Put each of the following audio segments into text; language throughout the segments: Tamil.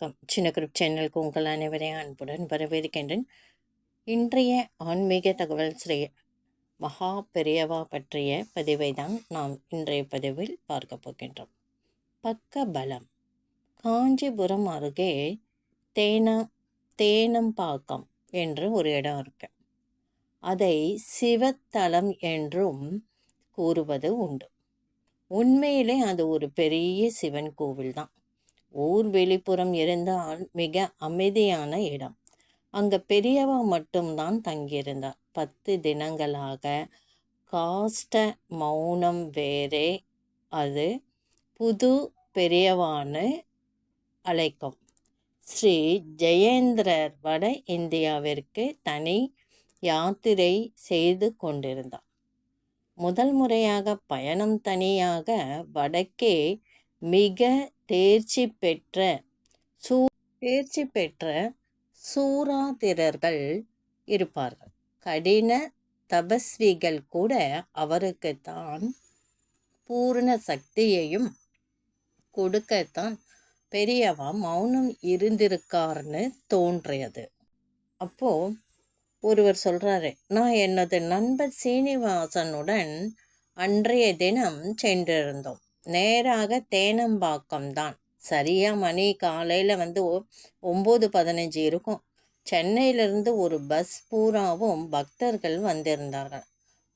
வணக்கம். சின்ன குரூப் சேனலுக்கு உங்கள் அனைவரையும் அன்புடன் வரவேற்கின்றேன். இன்றைய ஆன்மீக தகவல் ஸ்ரீ மகா பெரியவா பற்றிய பதிவை தான் நாம் இன்றைய பதிவில் பார்க்க போகின்றோம். பக்க பலம். காஞ்சிபுரம் அருகே தேனா தேனம்பாக்கம் என்று ஒரு இடம் இருக்கு. அதை சிவத்தலம் என்றும் கூறுவது உண்டு. உண்மையிலே அது ஒரு பெரிய சிவன் கோவில் தான் ஊர் வெளிப்புறம் இருந்தால் மிக அமைதியான இடம். அங்க பெரியவா மட்டும்தான் தங்கியிருந்தார் பத்து தினங்களாக காஷ்ட மௌனம் வேறே அது புது பெரியவான்னு அழைக்கும். ஸ்ரீ ஜெயேந்திரர் வட இந்தியாவிற்கு தனி யாத்திரை செய்து கொண்டிருந்தார் முதல் முறையாக பயணம் தனியாக வடக்கே மிக தேர்ச்சி பெற்ற சூ தேர்ச்சி பெற்ற சூராதிரர்கள் இருப்பார்கள். கடின தபஸ்விகள் கூட அவருக்குத்தான் பூர்ண சக்தியையும் கொடுக்கத்தான் பெரியவா மௌனம் இருந்திருக்காருன்னு தோன்றியது. அப்போ ஒருவர் சொல்றாரு நான் எனது நண்பர் சீனிவாசனுடன் அன்றைய தினம் சென்றிருந்தோம். நேராக தேனம்பாக்கம் தான் சரியாக மணி காலையில் வந்து ஒம்பது பதினஞ்சு இருக்கும். சென்னையிலிருந்து ஒரு பஸ் பூராவும் பக்தர்கள் வந்திருந்தார்கள்.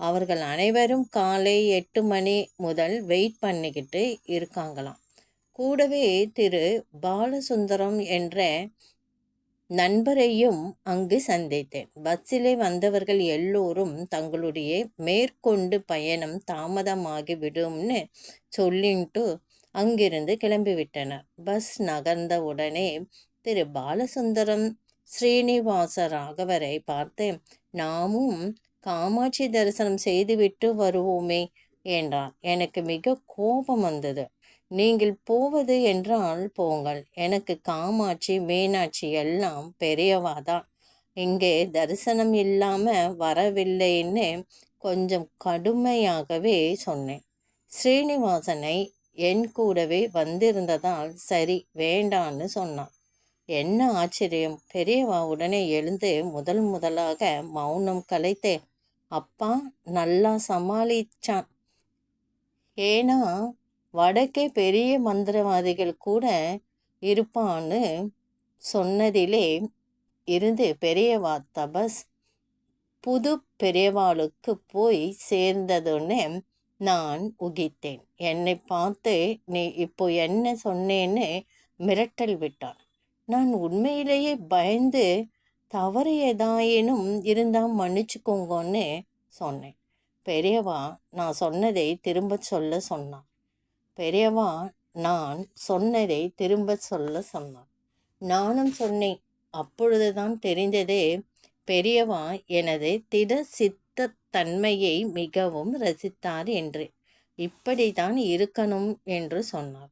அவர்கள் அனைவரும் காலை எட்டு மணி முதல் வெயிட் பண்ணிக்கிட்டு இருக்காங்களாம். கூடவே திரு பாலசுந்தரம் என்ற நண்பரையும் அங்கு சந்தித்தேன். பஸ்ஸிலே வந்தவர்கள் எல்லோரும் தங்களுடைய மேற்கொண்டு பயணம் தாமதமாகி விடும்னு சொல்லிட்டு அங்கிருந்து கிளம்பிவிட்டனர். பஸ் நகர்ந்த உடனே திரு. பாலசுந்தரம் ஸ்ரீனிவாச ராகவரை பார்த்து நாமும் காமாட்சி தரிசனம் செய்துவிட்டு வருவோமே என்றார். எனக்கு மிக கோபம் வந்தது. நீங்கள் போவது என்றால் போங்கள். எனக்கு காமாட்சி மீனாட்சி எல்லாம் பெரியவாதான் இங்கே தரிசனம் இல்லாமல் வரவில்லைன்னு கொஞ்சம் கடுமையாகவே சொன்னேன். ஸ்ரீனிவாசனை என் கூடவே வந்திருந்ததால் சரி வேண்டான்னு சொன்னான். என்ன ஆச்சரியம். பெரியவா உடனே எழுந்து முதல் முதலாக மௌனம் கலைத்தேன். அப்பா நல்லா சமாளிச்சான். ஏன்னா வடக்கே பெரிய மந்திரவாதிகள் கூட இருப்பான்னு சொன்னதிலே இருந்து பெரியவா தபஸ் புது பெரியவாளுக்கு போய் சேர்ந்ததுன்னு நான் உகித்தேன் என்னை பார்த்து நீ இப்போ என்ன சொன்னேன்னு மிரட்டல் விட்டான் நான் உண்மையிலேயே பயந்து தவறு ஏதாயினும் இருந்தால் மன்னிச்சுக்கோங்கன்னு சொன்னேன். பெரியவா நான் சொன்னதை திரும்ப சொல்ல சொன்னான். பெரியவா நான் சொன்னதை திரும்ப சொல்ல சொன்னான் நானும் சொன்னேன். அப்பொழுதுதான் தெரிந்ததே பெரியவா எனது திட சித்த தன்மையை மிகவும் ரசித்தார் என்று. இப்படித்தான் இருக்கணும் என்று சொன்னார்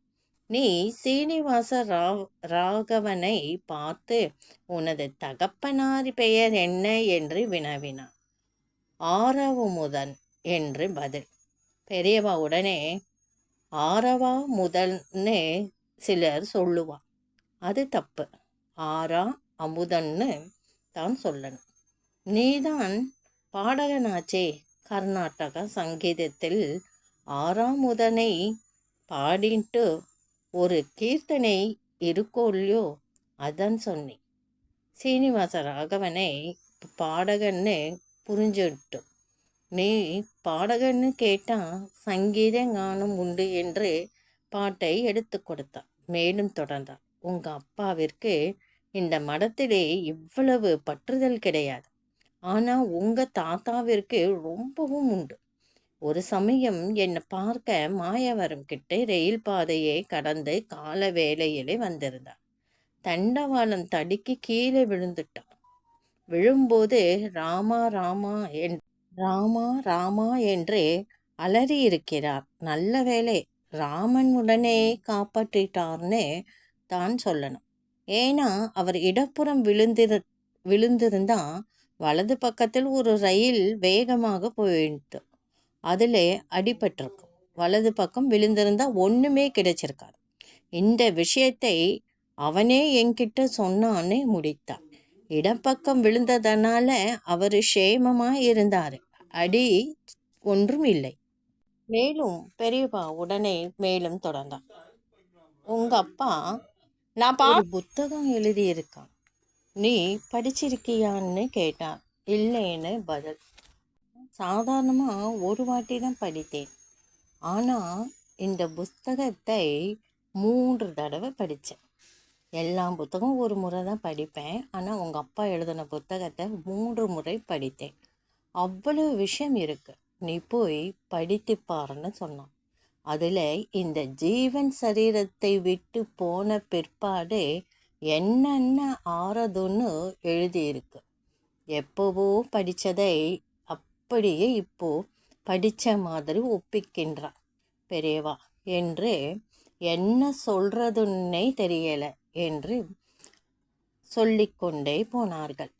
நீ சீனிவாச ராவ் ராகவனை பார்த்து உனது தகப்பனார் பெயர் என்ன? என்று வினவினார் ஆரவுமுதன் என்று பதில். பெரியவா உடனே ஆரவா முதல்னு சிலர் சொல்லுவா. அது தப்பு. ஆரா அமுதன்னு தான் சொல்லணும். நீதான் பாடகனாச்சே. கர்நாடக சங்கீதத்தில் ஆறாமுதனை பாடிட்டு ஒரு கீர்த்தனை இருக்கோ இல்லையோ அதான் சொன்னேன். சீனிவாச ராகவனை பாடகன்னு புரிஞ்சுட்டு நீ பாடகன்னு கேட்டால் சங்கீத ஞானம் உண்டு என்று பாட்டை எடுத்து கொடுத்தான் மேலும் தொடர்ந்தார். உங்கள் அப்பாவிற்கு இந்த மடத்திலே இவ்வளவு பற்றுதல் கிடையாது. ஆனால் உங்கள் தாத்தாவிற்கு ரொம்பவும் உண்டு. ஒரு சமயம் என்னை பார்க்க மாயவரம் கிட்ட ரயில் பாதையை கடந்து கால வேளையிலே வந்திருந்தார். தண்டவாளம் தடுக்கி கீழே விழுந்துட்டார் விழும்போது ராமா ராமா என் ராமா ராமா என்று அலறியிருக்கிறார். நல்ல வேலை ராமன் உடனே காப்பாற்றிட்டார்னு தான் சொல்லணும். ஏன்னா அவர் இடப்புறம் விழுந்திரு விழுந்திருந்தா வலது பக்கத்தில் ஒரு ரயில் வேகமாக போயிட்டு அதில் அடிபட்டிருக்கும். வலது பக்கம் விழுந்திருந்தா ஒன்றுமே கிடைச்சிருக்காது. இந்த விஷயத்தை அவனே என்கிட்ட சொன்னான்னு முடித்தார். இடப்பக்கம் விழுந்ததனால அவர் சேமமாக இருந்தார். அடி ஒன்றும் இல்லை. மேலும் பெரியப்பா உடனே மேலும் தொடர்ந்தார் உங்க அப்பா நான் பா புத்தகம் எழுதியிருக்கான். நீ படிச்சிருக்கியான்னு கேட்டார் இல்லைன்னு பதில். சாதாரணமாக ஒரு வாட்டி தான் படித்தேன். ஆனால் இந்த புத்தகத்தை மூன்று தடவை படித்தேன். எல்லா புத்தகம் ஒரு முறை தான் படிப்பேன். ஆனால் உங்கள் அப்பா எழுதின புத்தகத்தை மூன்று முறை படித்தேன். அவ்வளவு விஷயம் இருக்கு. நீ போய் படித்து பாருன்னு சொன்னான். அதில் இந்த ஜீவன் சரீரத்தை விட்டு போன பிற்பாடு என்னென்ன ஆறதுன்னு எழுதியிருக்கு. எப்போவோ படித்ததை அப்படியே இப்போ படித்த மாதிரி ஒப்பிக்கின்றான். பெரியவா என்று என்ன சொல்றதுன்னே தெரியலை என்று சொல்லிக்கொண்டே போனார்கள்.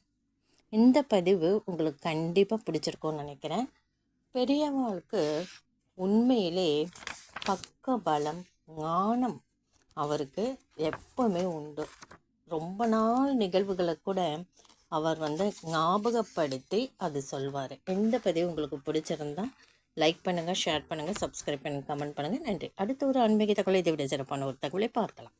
இந்த பதிவு உங்களுக்கு கண்டிப்பாக பிடிச்சிருக்கும்னு நினைக்கிறேன். பெரியவாளுக்கு உண்மையிலே பக்க பலம் ஞானம் அவருக்கு எப்பவுமே உண்டு. ரொம்ப நாள் நிகழ்வுகளை கூட அவர் வந்து ஞாபகப்படுத்தி அது சொல்வார். இந்த பதிவு உங்களுக்கு பிடிச்சிருந்தா லைக் பண்ணுங்கள் ஷேர் பண்ணுங்கள் சப்ஸ்கிரைப் பண்ணுங்கள் கமெண்ட் பண்ணுங்கள் நன்றி. அடுத்த ஒரு ஆன்மீக தகவலை இதை விட சிறப்பான ஒரு தகவலை பார்க்கலாம்.